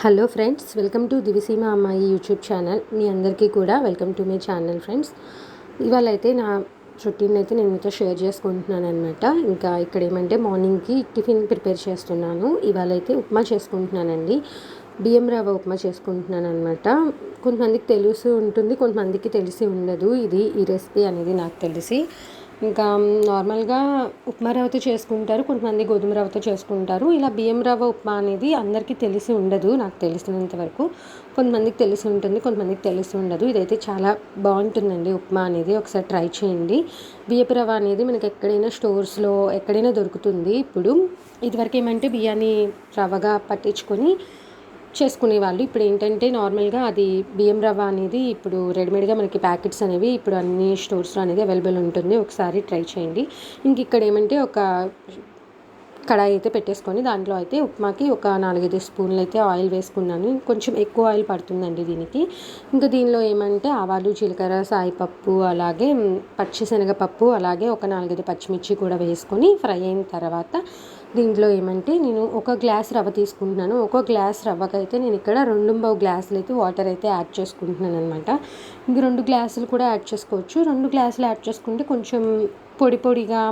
Hello friends welcome to Diviseema అమ్మాయి YouTube channel. మీ అందరికీ కూడా welcome to my channel friends. ఇవాళ అయితే నా రొటీన్ అయితే నేను మీతో షేర్ చేసుకుంటున్నాను అనమాట ఇంకా ఇక్కడ ఏమంటే మార్నింగ్కి టిఫిన్ ప్రిపేర్ చేస్తున్నాను. ఇవాళ అయితే ఉప్మా చేసుకుంటున్నానండి. బియ్యం రవ్వ ఉప్మా చేసుకుంటున్నాను అనమాట కొంతమందికి తెలిసి ఉంటుంది కొంతమందికి తెలిసి ఉండదు. ఇది ఈ రెసిపీ అనేది నాకు తెలిసి. ఇంకా నార్మల్గా ఉప్మా రవ్వతో చేసుకుంటారు కొంతమంది గోధుమ రవ్వతో చేసుకుంటారు. ఇలా బియ్యం రవ్వ ఉప్మా అనేది అందరికీ తెలిసి ఉండదు నాకు తెలిసినంత వరకు. కొంతమందికి తెలిసి ఉంటుంది కొంతమందికి తెలిసి ఉండదు. ఇదైతే చాలా బాగుంటుందండి ఉప్మా అనేది. ఒకసారి ట్రై చేయండి. బియ్యపు రవ్వ అనేది మనకి ఎక్కడైనా స్టోర్స్లో ఎక్కడైనా దొరుకుతుంది. ఇప్పుడు ఇదివరకు ఏమంటే బియ్యాన్ని రవ్వగా పట్టించుకొని చేసుకునేవాళ్ళు ఇప్పుడు ఏంటంటే నార్మల్గా అది బియ్యం రవ్వ అనేది ఇప్పుడు రెడీమేడ్గా మనకి ప్యాకెట్స్ అనేవి ఇప్పుడు అన్ని స్టోర్స్లో అనేది అవైలబుల్ ఉంటుంది. ఒకసారి ట్రై చేయండి. ఇంక ఇక్కడ ఏమంటే ఒక కడాయి అయితే పెట్టేసుకొని దాంట్లో అయితే ఉప్మాకి ఒక నాలుగైదు స్పూన్లు అయితే ఆయిల్ వేసుకున్నాను. కొంచెం ఎక్కువ ఆయిల్ పడుతుందండి దీనికి. ఇంకా దీనిలో ఏమంటే ఆవాలు జీలకర్ర సాయిపప్పు అలాగే పచ్చిశనగపప్పు అలాగే ఒక నాలుగైదు పచ్చిమిర్చి కూడా వేసుకొని ఫ్రై అయిన తర్వాత దీంట్లో ఏమంటే నేను ఒక గ్లాస్ రవ్వ తీసుకుంటున్నాను. ఒక గ్లాస్ రవ్వకైతే నేను ఇక్కడ రెండు మూ గ్లాసులు అయితే వాటర్ అయితే యాడ్ చేసుకుంటున్నాను అనమాట ఇంక రెండు గ్లాసులు కూడా యాడ్ చేసుకోవచ్చు. రెండు గ్లాసులు యాడ్ చేసుకుంటే కొంచెం పొడి పొడిగా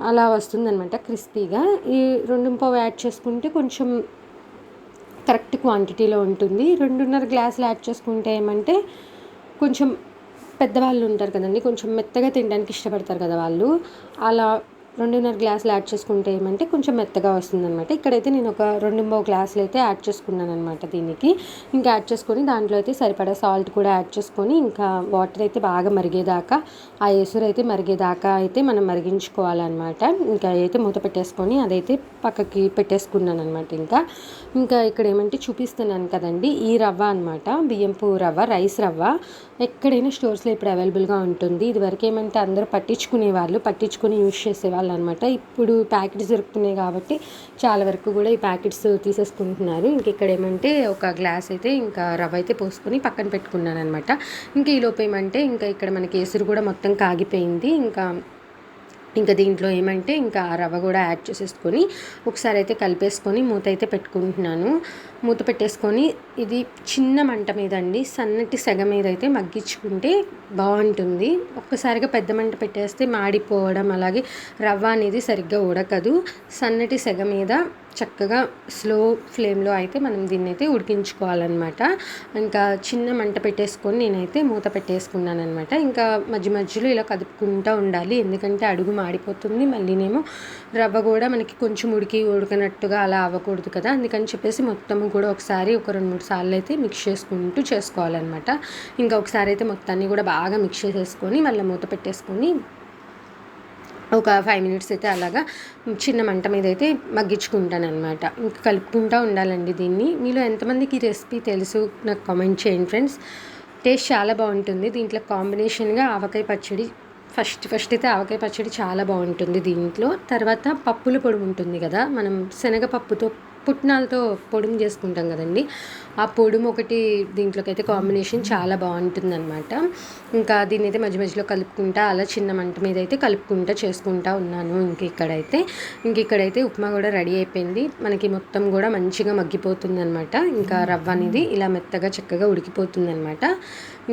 అలా వస్తుందనమాట క్రిస్పీగా. ఈ రెండు పావు యాడ్ చేసుకుంటే కొంచెం కరెక్ట్ క్వాంటిటీలో ఉంటుంది. రెండున్నర గ్లాసులు యాడ్ చేసుకుంటే ఏమంటే కొంచెం పెద్దవాళ్ళు ఉంటారు కదండి కొంచెం మెత్తగా తినడానికి ఇష్టపడతారు కదా వాళ్ళు. అలా రెండున్నర గ్లాసులు యాడ్ చేసుకుంటే ఏమంటే కొంచెం మెత్తగా వస్తుంది అనమాట ఇక్కడైతే నేను ఒక రెండు మూడు గ్లాసులు అయితే యాడ్ చేసుకున్నాను అనమాట దీనికి. ఇంకా యాడ్ చేసుకొని దాంట్లో అయితే సరిపడా సాల్ట్ కూడా యాడ్ చేసుకొని ఇంకా వాటర్ అయితే బాగా మరిగేదాకా ఆ ఎసురు అయితే మరిగేదాకా అయితే మనం మరిగించుకోవాలన్నమాట. ఇంకా అయితే మూత పెట్టేసుకొని అదైతే పక్కకి పెట్టేసుకున్నాను అనమాట ఇంకా. ఇంకా ఇక్కడ ఏమంటే చూపిస్తున్నాను కదండి ఈ రవ్వ అనమాట బియ్యంపు రవ్వ రైస్ రవ్వ ఎక్కడైనా స్టోర్స్లో ఇప్పుడు అవైలబుల్గా ఉంటుంది. ఇదివరకు ఏమంటే అందరూ పట్టించుకునే వాళ్ళు పట్టించుకుని యూజ్ చేసేవాళ్ళు అనమాట ఇప్పుడు ప్యాకెట్స్ దొరుకుతున్నాయి కాబట్టి చాలా వరకు కూడా ఈ ప్యాకెట్స్ తీసేసుకుంటున్నారు. ఇంక ఇక్కడ ఏమంటే ఒక గ్లాస్ అయితే ఇంకా రవ్వ అయితే పోసుకొని పక్కన పెట్టుకున్నాను అనమాట ఇంకా ఈ లోపు ఏమంటే ఇంకా ఇక్కడ మనకి ఎసురు కూడా మొత్తం కాగిపోయింది. ఇంకా ఇంకా దీంట్లో ఏమంటే ఇంకా రవ్వ కూడా యాడ్ చేసేసుకొని ఒకసారి అయితే కలిపేసుకొని మూత అయితే పెట్టుకుంటున్నాను. మూత పెట్టేసుకొని ఇది చిన్న మంట మీద అండి సన్నటి సెగ మీద అయితే మగ్గించుకుంటే బాగుంటుంది. ఒక్కసారిగా పెద్ద మంట పెట్టేస్తే మాడిపోవడం అలాగే రవ్వ అనేది సరిగ్గా ఉడకదు. సన్నటి సెగ మీద చక్కగా స్లో ఫ్లేమ్లో అయితే మనం దీన్ని అయితే ఉడికించుకోవాలన్నమాట. ఇంకా చిన్న మంట పెట్టేసుకొని నేనైతే మూత పెట్టేసుకున్నాను అనమాట ఇంకా మధ్య మధ్యలో ఇలా కదుపుకుంటూ ఉండాలి. ఎందుకంటే అడుగు మాడిపోతుంది. మళ్ళీనేమో రవ్వ కూడా మనకి కొంచెం ఉడికి ఉడకనట్టుగా అలా అవ్వకూడదు కదా. అందుకని చెప్పేసి మొత్తం కూడా ఒకసారి ఒక రెండు మూడు సార్లు అయితే మిక్స్ చేసుకుంటూ చేసుకోవాలన్నమాట. ఇంకా ఒకసారి అయితే మొత్తాన్ని కూడా బాగా మిక్స్ చేసేసుకొని మళ్ళీ మూత పెట్టేసుకొని ఒక ఫైవ్ మినిట్స్ అయితే అలాగా చిన్న మంట మీద అయితే మగ్గించుకుంటాను అనమాట ఇంకా కలుపుకుంటూ ఉండాలండి దీన్ని. మీలో ఎంతమందికి ఈ రెసిపీ తెలుసు? నాకు కామెంట్ చేయండి ఫ్రెండ్స్ టేస్ట్ చాలా బాగుంటుంది. దీంట్లో కాంబినేషన్గా ఆవకాయ పచ్చడి ఫస్ట్ ఫస్ట్ అయితే ఆవకాయ పచ్చడి చాలా బాగుంటుంది దీంట్లో. తర్వాత పప్పుల పొడి ఉంటుంది కదా? మనం శనగపప్పుతో పుట్నాలతో పొడుము చేసుకుంటాం కదండి. ఆ పొడుము ఒకటి దీంట్లోకి అయితే కాంబినేషన్ చాలా బాగుంటుంది అనమాట ఇంకా దీన్ని అయితే మధ్య మధ్యలో కలుపుకుంటా అలా చిన్న మంట మీద అయితే కలుపుకుంటా చేసుకుంటా ఉన్నాను ఇంక ఇక్కడైతే. ఇంక ఇక్కడైతే ఉప్మా కూడా రెడీ అయిపోయింది. మనకి మొత్తం కూడా మంచిగా మగ్గిపోతుంది అనమాట ఇంకా రవ్వ అనేది ఇలా మెత్తగా చక్కగా ఉడికిపోతుంది అనమాట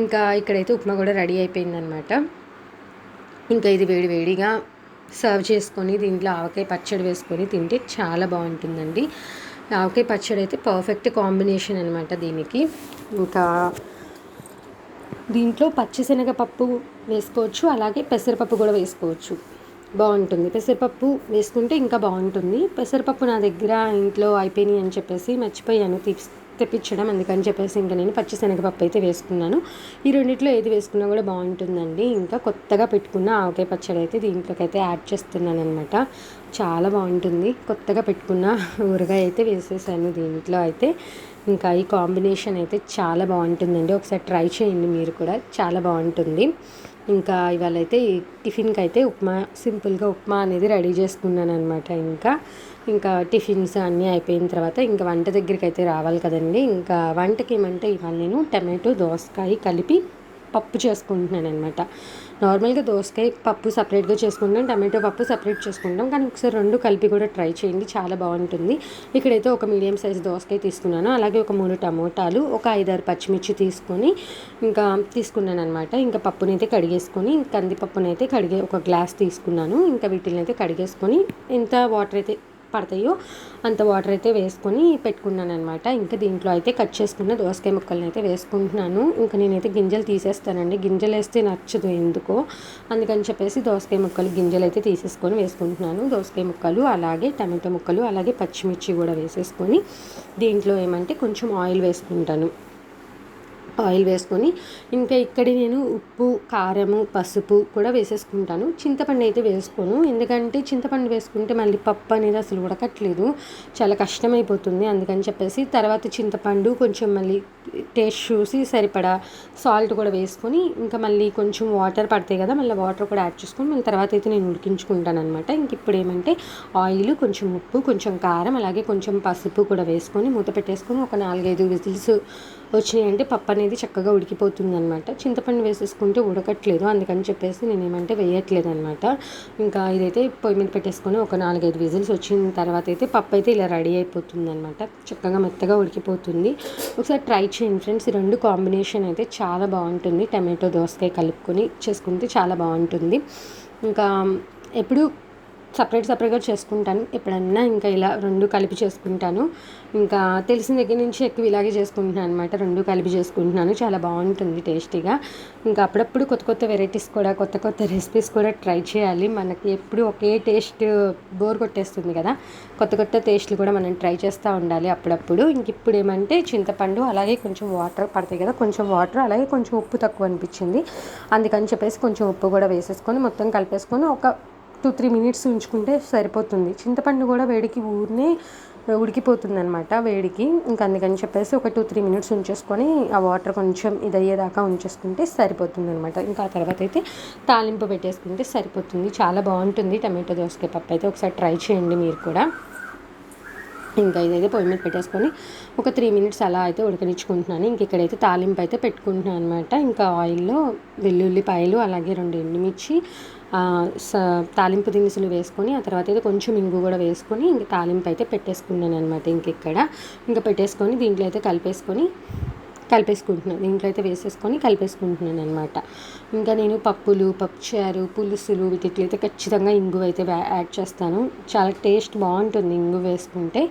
ఇంకా ఇక్కడైతే ఉప్మా కూడా రెడీ అయిపోయింది అనమాట ఇంకా ఇది వేడి వేడిగా సర్వ్ చేసుకొని దీంట్లో ఆవకాయ పచ్చడి వేసుకొని తింటే చాలా బాగుంటుందండి. ఆవకాయ పచ్చడి అయితే పర్ఫెక్ట్ కాంబినేషన్ అనమాట దీనికి. ఇంకా దీంట్లో పచ్చిశనగపప్పు వేసుకోవచ్చు అలాగే పెసరపప్పు కూడా వేసుకోవచ్చు. బాగుంటుంది. పెసరపప్పు వేసుకుంటే ఇంకా బాగుంటుంది. పెసరపప్పు నా దగ్గర ఇంట్లో అయిపోయినాయి అని చెప్పేసి మర్చిపోయాను. తీసి తెప్పించడం అందుకని చెప్పేసి ఇంకా నేను పచ్చిశనగపప్పు అయితే వేసుకున్నాను. ఈ రెండిట్లో ఏది వేసుకున్నా కూడా బాగుంటుందండి. ఇంకా కొత్తగా పెట్టుకున్న ఆవకాయ పచ్చడి అయితే దీంట్లోకి అయితే యాడ్ చేస్తున్నాను అనమాట చాలా బాగుంటుంది. కొత్తగా పెట్టుకున్న ఊరగాయ అయితే వేసేసాను దీంట్లో అయితే. ఇంకా ఈ కాంబినేషన్ అయితే చాలా బాగుంటుందండి. ఒకసారి ట్రై చేయండి మీరు కూడా. చాలా బాగుంటుంది. ఇంకా ఇవాళ అయితే టిఫిన్కి అయితే ఉప్మా సింపుల్గా ఉప్మా అనేది రెడీ చేసుకున్నాను అనమాట ఇంకా. ఇంకా టిఫిన్స్ అన్నీ అయిపోయిన తర్వాత ఇంకా వంట దగ్గరికి అయితే రావాలి కదండి. ఇంకా వంటకి ఏమంటే ఇవాళ నేను టమాటో దోసకాయ కలిపి పప్పు చేసుకుంటున్నాను అనమాట నార్మల్గా దోసకాయ పప్పు సపరేట్గా చేసుకుంటాం టమాటో పప్పు సపరేట్ చేసుకుంటాం కానీ ఒకసారి రెండు కలిపి కూడా ట్రై చేయండి చాలా బాగుంటుంది. ఇక్కడైతే ఒక మీడియం సైజ్ దోసకాయ తీసుకున్నాను అలాగే ఒక మూడు టమోటాలు ఒక ఐదారు పచ్చిమిర్చి తీసుకొని ఇంకా తీసుకున్నాను అనమాట ఇంకా పప్పునైతే కడిగేసుకొని కందిపప్పునైతే కడిగే ఒక గ్లాస్ తీసుకున్నాను. ఇంకా వీటిని అయితే కడిగేసుకొని ఎంత వాటర్ అయితే పడతాయో అంత వాటర్ అయితే వేసుకొని పెట్టుకున్నాను అనమాట ఇంకా దీంట్లో అయితే కట్ చేసుకున్న దోసకాయ ముక్కల్ని అయితే వేసుకుంటున్నాను. ఇంకా నేనైతే గింజలు తీసేస్తానండి. గింజలు వేస్తే నచ్చదు ఎందుకో. అందుకని చెప్పేసి దోసకాయ ముక్కలు గింజలు అయితే తీసేసుకొని వేసుకుంటున్నాను. దోసకాయ ముక్కలు అలాగే టమాటో ముక్కలు అలాగే పచ్చిమిర్చి కూడా వేసేసుకొని దీంట్లో ఏమంటే కొంచెం ఆయిల్ వేసుకుంటాను. ఆయిల్ వేసుకొని ఇంకా ఇక్కడ నేను ఉప్పు కారము పసుపు కూడా వేసేసుకుంటాను. చింతపండు అయితే వేసుకోను. ఎందుకంటే చింతపండు వేసుకుంటే మళ్ళీ పప్పు అనేది అసలు ఉడకట్లేదు. చాలా కష్టమైపోతుంది అందుకని చెప్పేసి తర్వాత చింతపండు కొంచెం మళ్ళీ టేస్ట్ చూసి సరిపడా సాల్ట్ కూడా వేసుకొని ఇంకా మళ్ళీ కొంచెం వాటర్ పడతాయి కదా మళ్ళీ వాటర్ కూడా యాడ్ చేసుకొని మళ్ళీ తర్వాత అయితే నేను ఉడికించుకుంటాను అనమాట ఇంక ఇప్పుడు ఏమంటే ఆయిల్ కొంచెం ఉప్పు కొంచెం కారం అలాగే కొంచెం పసుపు కూడా వేసుకొని మూత పెట్టేసుకొని ఒక నాలుగైదు విజిల్స్ వచ్చినాయంటే పప్పు అనేది చక్కగా ఉడికిపోతుంది అనమాట చింతపండు వేసేసుకుంటే ఉడకట్లేదు. అందుకని చెప్పేసి నేను ఏమంటే వేయట్లేదు అనమాట ఇంకా ఇదైతే పొయ్యి మీద పెట్టేసుకొని ఒక నాలుగైదు విజిల్స్ వచ్చిన తర్వాత అయితే పప్పు అయితే ఇలా రెడీ అయిపోతుంది అనమాట చక్కగా మెత్తగా ఉడికిపోతుంది. ఒకసారి ట్రై చేయండి ఫ్రెండ్స్. ఈ రెండు కాంబినేషన్ అయితే చాలా బాగుంటుంది. టమాటో దోసకాయ కలుపుకొని చేసుకుంటే చాలా బాగుంటుంది. ఇంకా ఎప్పుడు సపరేట్ సపరేట్గా చేసుకుంటాను. ఎప్పుడన్నా ఇంకా ఇలా రెండు కలిపి చేసుకుంటాను. ఇంకా తెలిసిన దగ్గర నుంచి ఎక్కువ ఇలాగే చేసుకుంటున్నాను అనమాట రెండు కలిపి చేసుకుంటున్నాను. చాలా బాగుంటుంది టేస్టీగా. ఇంకా అప్పుడప్పుడు కొత్త కొత్త వెరైటీస్ కూడా కొత్త కొత్త రెసిపీస్ కూడా ట్రై చేయాలి. మనకి ఎప్పుడు ఒకే టేస్ట్ బోర్ కొట్టేస్తుంది కదా. కొత్త కొత్త టేస్ట్లు కూడా మనం ట్రై చేస్తూ ఉండాలి అప్పుడప్పుడు. ఇంక ఇప్పుడు ఏమంటే చింతపండు అలాగే కొంచెం వాటర్ పడతాయి కదా. కొంచెం వాటర్ అలాగే కొంచెం ఉప్పు తక్కువ అనిపించింది. అందుకని చెప్పేసి కొంచెం ఉప్పు కూడా వేసేసుకొని మొత్తం కలిపేసుకొని ఒక టూ త్రీ మినిట్స్ ఉంచుకుంటే సరిపోతుంది. చింతపండు కూడా వేడికి ఊరినే ఉడికిపోతుంది అనమాట వేడికి. ఇంకా అందుకని చెప్పేసి ఒక టూ త్రీ మినిట్స్ ఉంచేసుకొని ఆ వాటర్ కొంచెం ఇది అయ్యేదాకా ఉంచేసుకుంటే సరిపోతుంది అనమాట ఇంకా ఆ తర్వాత అయితే తాలింపు పెట్టేసుకుంటే సరిపోతుంది. చాలా బాగుంటుంది టమాటో దోసకాయ పప్పు అయితే ఒకసారి ట్రై చేయండి మీరు కూడా. ఇంకా ఇదైతే పొయ్యి మీద పెట్టేసుకొని ఒక త్రీ మినిట్స్ అలా అయితే ఉడకనిచ్చుకుంటున్నాను. ఇంక ఇక్కడైతే తాలింపు అయితే పెట్టుకుంటున్నాను అనమాట ఇంకా ఆయిల్లో వెల్లుల్లిపాయలు అలాగే రెండు ఎండుమిర్చి తాలింపు దినుసులు వేసుకొని ఆ తర్వాత అయితే కొంచెం ఇంగు కూడా వేసుకొని ఇంక తాలింపు అయితే పెట్టేసుకున్నాను అనమాట ఇంక ఇక్కడ. ఇంకా పెట్టేసుకొని దీంట్లో అయితే కలిపేసుకొని కలిపేసుకుంటున్నాను దీంట్లో అయితే వేసేసుకొని కలిపేసుకుంటున్నాను అనమాట ఇంకా నేను పప్పులు పప్పుచారు పులుసులు వీటికి అయితే ఖచ్చితంగా ఇంగువ అయితే యాడ్ చేస్తాను. చాలా టేస్ట్ బాగుంటుంది ఇంగు వేసుకుంటే.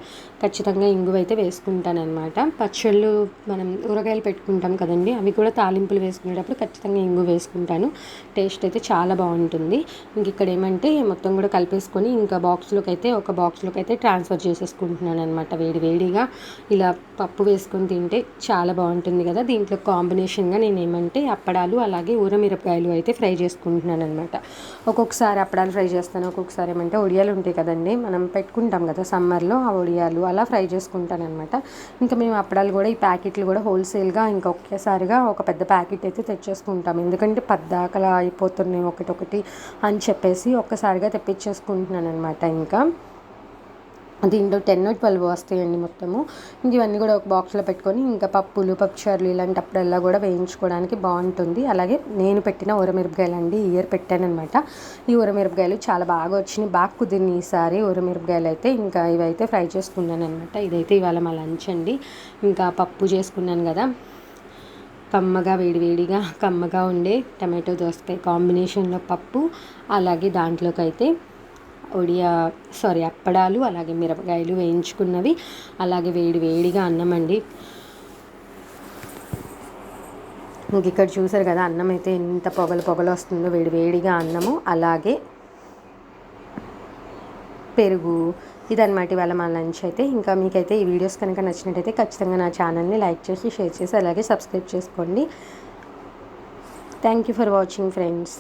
ఖచ్చితంగా ఇంగువ అయితే వేసుకుంటాను అనమాట పచ్చళ్ళు మనం ఊరగాయలు పెట్టుకుంటాం కదండి అవి కూడా తాలింపులు వేసుకునేటప్పుడు ఖచ్చితంగా ఇంగు వేసుకుంటాను. టేస్ట్ అయితే చాలా బాగుంటుంది. ఇంక ఇక్కడ ఏమంటే మొత్తం కూడా కలిపేసుకొని ఇంకా బాక్స్లోకి అయితే ఒక బాక్స్లోకి అయితే ట్రాన్స్ఫర్ చేసేసుకుంటున్నాను అనమాట వేడి వేడిగా. ఇలా పప్పు వేసుకొని తింటే చాలా బాగుంటుంది కదా. దీంట్లో కాంబినేషన్గా నేను ఏమంటే అప్పడాలు అలాగే మిరపకాయలు అయితే ఫ్రై చేసుకుంటున్నాను అనమాట ఒక్కొక్కసారి అప్పడాలు ఫ్రై చేస్తాను ఒక్కొక్కసారి ఏమంటే ఒడియాలు ఉంటాయి కదండి మనం పెట్టుకుంటాం కదా సమ్మర్లో ఆ ఒడియాలు అలా ఫ్రై చేసుకుంటాను అనమాట ఇంకా మేము అప్పడాలు కూడా ఈ ప్యాకెట్లు కూడా హోల్సేల్గా ఇంకా ఒకేసారిగా ఒక పెద్ద ప్యాకెట్ అయితే తెచ్చేసుకుంటాం. ఎందుకంటే పద్దాకలా అయిపోతున్నాయి ఒకటొకటి అని చెప్పేసి ఒక్కసారిగా తెప్పించేసుకుంటున్నాను అనమాట ఇంకా. దీంట్లో టెన్ ట్వెల్వ్ వస్తాయండి మొత్తము. ఇంక ఇవన్నీ కూడా ఒక బాక్స్లో పెట్టుకొని ఇంకా పప్పులు పప్పుచారులు ఇలాంటప్పుడల్లా కూడా వేయించుకోవడానికి బాగుంటుంది. అలాగే నేను పెట్టిన ఊరమిరపకాయలు అండి ఇయర్ పెట్టానమాట ఈ ఊరమిరపకాయలు చాలా బాగా వచ్చినాయి. బాగా కుదిరినాయి ఈసారి ఊరమిరపకాయలు అయితే. ఇంకా ఇవైతే ఫ్రై చేసుకున్నాను అనమాట ఇదైతే ఇవాళ మా లంచ్ అండి. ఇంకా పప్పు చేసుకున్నాను కదా. కమ్మగా వేడివేడిగా కమ్మగా ఉండే టమాటో దోసకాయ కాంబినేషన్లో పప్పు అలాగే దాంట్లోకి అయితే ఒడియా సారీ అప్పడాలు అలాగే మిరపకాయలు వేయించుకున్నవి అలాగే వేడి వేడిగా అన్నం అండి ఇంక ఇక్కడ చూసారు కదా అన్నం అయితే ఎంత పొగలు పొగలు వస్తుందో వేడి వేడిగా అన్నము అలాగే పెరుగు ఇదన్నమాట ఇవాళ మా లంచ్ అయితే. ఇంకా మీకైతే ఈ వీడియోస్ కనుక నచ్చినట్టయితే ఖచ్చితంగా నా ఛానల్ని లైక్ చేసి షేర్ చేసి అలాగే సబ్స్క్రైబ్ చేసుకోండి. Thank you for watching friends